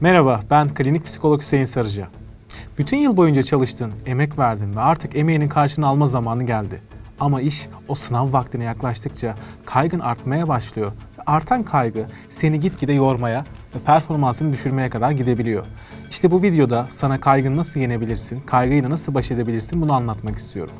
Merhaba, ben klinik psikolog Hüseyin Sarıca. Bütün yıl boyunca çalıştın, emek verdin ve artık emeğinin karşını alma zamanı geldi. Ama iş o sınav vaktine yaklaştıkça kaygın artmaya başlıyor. Artan kaygı seni gitgide yormaya ve performansını düşürmeye kadar gidebiliyor. İşte bu videoda sana kaygını nasıl yenebilirsin, kaygıyla nasıl baş edebilirsin bunu anlatmak istiyorum.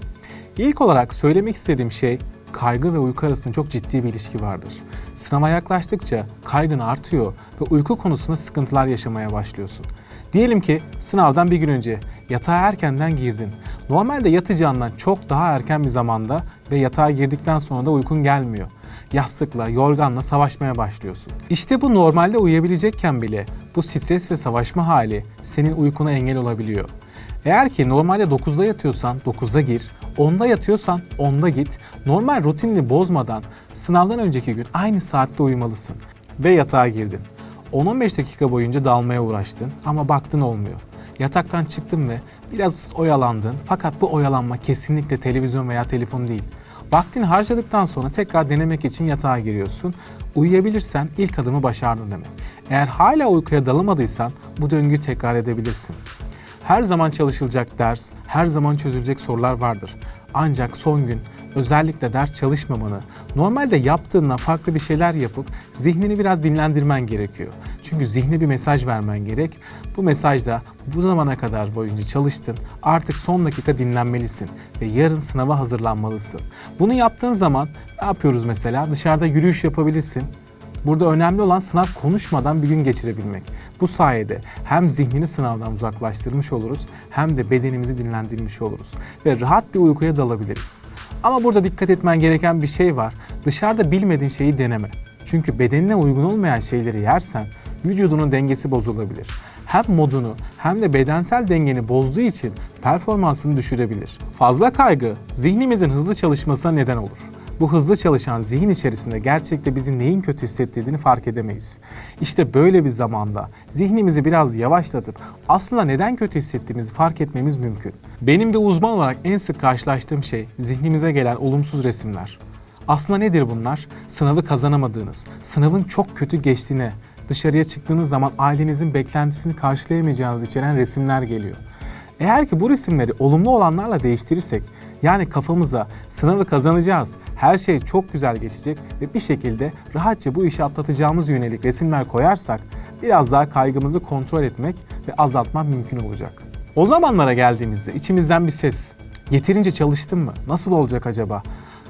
İlk olarak söylemek istediğim şey kaygı ve uyku arasında çok ciddi bir ilişki vardır. Sınava yaklaştıkça kaygın artıyor ve uyku konusunda sıkıntılar yaşamaya başlıyorsun. Diyelim ki sınavdan bir gün önce yatağa erkenden girdin. Normalde yatacağından çok daha erken bir zamanda ve yatağa girdikten sonra da uykun gelmiyor. Yastıkla, yorganla savaşmaya başlıyorsun. İşte bu normalde uyuyabilecekken bile bu stres ve savaşma hali senin uykuna engel olabiliyor. Eğer ki normalde 9'da yatıyorsan 9'da gir, 10'da yatıyorsan 10'da git. Normal rutinini bozmadan sınavdan önceki gün aynı saatte uyumalısın. Ve yatağa girdin. 10-15 dakika boyunca dalmaya uğraştın ama baktın olmuyor. Yataktan çıktın ve biraz oyalandın fakat bu oyalanma kesinlikle televizyon veya telefon değil. Vaktini harcadıktan sonra tekrar denemek için yatağa giriyorsun. Uyuyabilirsen ilk adımı başardın demek. Eğer hala uykuya dalamadıysan bu döngüyü tekrar edebilirsin. Her zaman çalışılacak ders, her zaman çözülecek sorular vardır. Ancak son gün özellikle ders çalışmamanı, normalde yaptığından farklı bir şeyler yapıp zihnini biraz dinlendirmen gerekiyor. Çünkü zihne bir mesaj vermen gerek. Bu mesajda bu zamana kadar boyunca çalıştın, artık son dakika dinlenmelisin ve yarın sınava hazırlanmalısın. Bunu yaptığın zaman ne yapıyoruz mesela? Dışarıda yürüyüş yapabilirsin, Burada önemli olan sınav konuşmadan bir gün geçirebilmek. Bu sayede hem zihnini sınavdan uzaklaştırmış oluruz hem de bedenimizi dinlendirmiş oluruz ve rahat bir uykuya dalabiliriz. Ama burada dikkat etmen gereken bir şey var. Dışarıda bilmediğin şeyi deneme. Çünkü bedenine uygun olmayan şeyleri yersen vücudunun dengesi bozulabilir. Hem modunu hem de bedensel dengeni bozduğu için performansını düşürebilir. Fazla kaygı zihnimizin hızlı çalışmasına neden olur. Bu hızlı çalışan zihin içerisinde gerçekte bizi neyin kötü hissettirdiğini fark edemeyiz. İşte böyle bir zamanda zihnimizi biraz yavaşlatıp aslında neden kötü hissettiğimizi fark etmemiz mümkün. Benim de uzman olarak en sık karşılaştığım şey zihnimize gelen olumsuz resimler. Aslında nedir bunlar? Sınavı kazanamadığınız, sınavın çok kötü geçtiğine, dışarıya çıktığınız zaman ailenizin beklentisini karşılayamayacağınız içeren resimler geliyor. Eğer ki bu resimleri olumlu olanlarla değiştirirsek, yani kafamıza sınavı kazanacağız, her şey çok güzel geçecek ve bir şekilde rahatça bu işi atlatacağımız yönelik resimler koyarsak, biraz daha kaygımızı kontrol etmek ve azaltmak mümkün olacak. O zamanlara geldiğimizde içimizden bir ses, yeterince çalıştım mı, nasıl olacak acaba,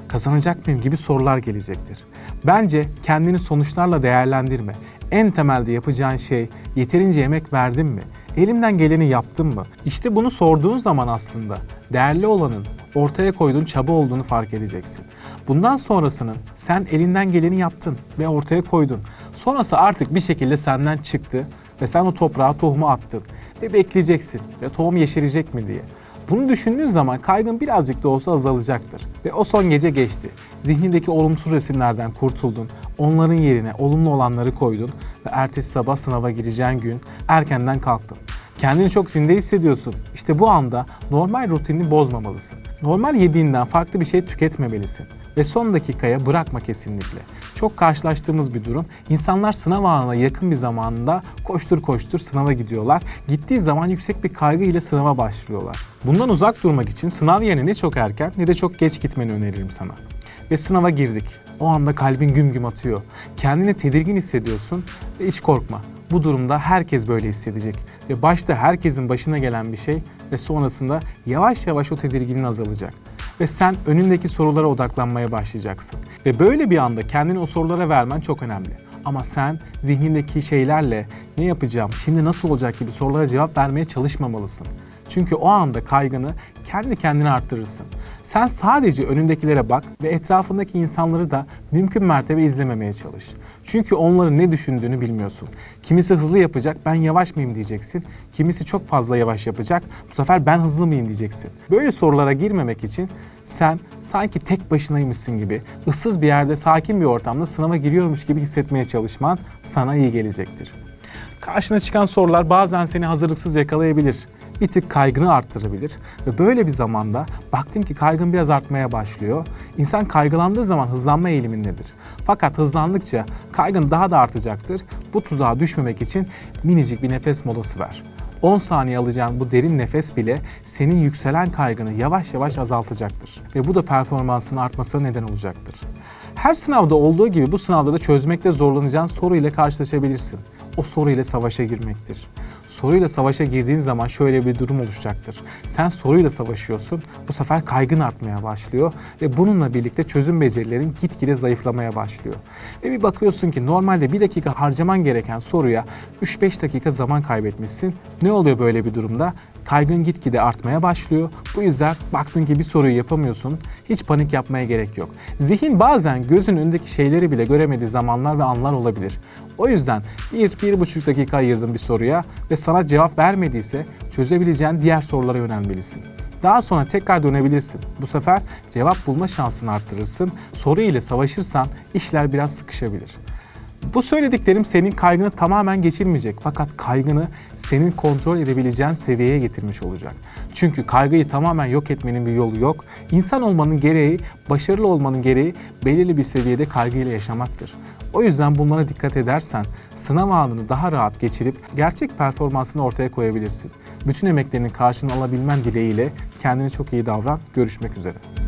kazanacak mıyım gibi sorular gelecektir. Bence kendini sonuçlarla değerlendirme. En temelde yapacağın şey yeterince emek verdin mi? Elimden geleni yaptım mı? İşte bunu sorduğun zaman aslında değerli olanın ortaya koyduğun çaba olduğunu fark edeceksin. Bundan sonrasının sen elinden geleni yaptın ve ortaya koydun. Sonrası artık bir şekilde senden çıktı ve sen o toprağa tohumu attın ve bekleyeceksin ve tohum yeşerecek mi diye. Bunu düşündüğün zaman kaygın birazcık da olsa azalacaktır. Ve o son gece geçti. Zihnindeki olumsuz resimlerden kurtuldun. Onların yerine olumlu olanları koydun ve ertesi sabah sınava gireceğin gün erkenden kalktın. Kendini çok zinde hissediyorsun. İşte bu anda normal rutinini bozmamalısın. Normal yediğinden farklı bir şey tüketmemelisin. Ve son dakikaya bırakma kesinlikle. Çok karşılaştığımız bir durum. İnsanlar sınav anına yakın bir zamanında koştur koştur sınava gidiyorlar. Gittiği zaman yüksek bir kaygı ile sınava başlıyorlar. Bundan uzak durmak için sınav yerine ne çok erken ne de çok geç gitmeni öneririm sana. Ve sınava girdik. O anda kalbin güm güm atıyor. Kendini tedirgin hissediyorsun ve hiç korkma. Bu durumda herkes böyle hissedecek. Ve başta herkesin başına gelen bir şey ve sonrasında yavaş yavaş o tedirginin azalacak. Ve sen önündeki sorulara odaklanmaya başlayacaksın. Ve böyle bir anda kendini o sorulara vermen çok önemli. Ama sen zihnindeki şeylerle ne yapacağım, şimdi nasıl olacak gibi sorulara cevap vermeye çalışmamalısın. Çünkü o anda kaygını kendi kendine arttırırsın. Sen sadece önündekilere bak ve etrafındaki insanları da mümkün mertebe izlememeye çalış. Çünkü onların ne düşündüğünü bilmiyorsun. Kimisi hızlı yapacak, ben yavaş mıyım diyeceksin. Kimisi çok fazla yavaş yapacak, bu sefer ben hızlı mıyım diyeceksin. Böyle sorulara girmemek için sen sanki tek başınaymışsın gibi, ıssız bir yerde sakin bir ortamda sınava giriyormuş gibi hissetmeye çalışman sana iyi gelecektir. Karşına çıkan sorular bazen seni hazırlıksız yakalayabilir. Bir tık kaygını arttırabilir ve böyle bir zamanda baktın ki kaygın biraz artmaya başlıyor. İnsan kaygılandığı zaman hızlanma eğilimindedir. Fakat hızlandıkça kaygın daha da artacaktır. Bu tuzağa düşmemek için minicik bir nefes molası ver. 10 saniye alacağın bu derin nefes bile senin yükselen kaygını yavaş yavaş azaltacaktır. Ve bu da performansının artmasına neden olacaktır. Her sınavda olduğu gibi bu sınavda da çözmekte zorlanacağın soru ile karşılaşabilirsin. O soru ile savaşa girmektir. Soruyla savaşa girdiğin zaman şöyle bir durum oluşacaktır. Sen soruyla savaşıyorsun, bu sefer kaygın artmaya başlıyor ve bununla birlikte çözüm becerilerin gitgide zayıflamaya başlıyor. Ve bir bakıyorsun ki normalde bir dakika harcaman gereken soruya 3-5 dakika zaman kaybetmişsin. Ne oluyor böyle bir durumda? Kaygın gitgide artmaya başlıyor. Bu yüzden baktın ki bir soruyu yapamıyorsun. Hiç panik yapmaya gerek yok. Zihin bazen gözün önündeki şeyleri bile göremediği zamanlar ve anlar olabilir. O yüzden bir, bir buçuk dakika ayırdın bir soruya ve sana cevap vermediyse çözebileceğin diğer sorulara yönelmelisin. Daha sonra tekrar dönebilirsin. Bu sefer cevap bulma şansını arttırırsın. Soru ile savaşırsan işler biraz sıkışabilir. Bu söylediklerim senin kaygını tamamen geçirmeyecek fakat kaygını senin kontrol edebileceğin seviyeye getirmiş olacak. Çünkü kaygıyı tamamen yok etmenin bir yolu yok. İnsan olmanın gereği, başarılı olmanın gereği belirli bir seviyede kaygıyla yaşamaktır. O yüzden bunlara dikkat edersen sınav anını daha rahat geçirip gerçek performansını ortaya koyabilirsin. Bütün emeklerinin karşılığını alabilmen dileğiyle kendine çok iyi davran. Görüşmek üzere.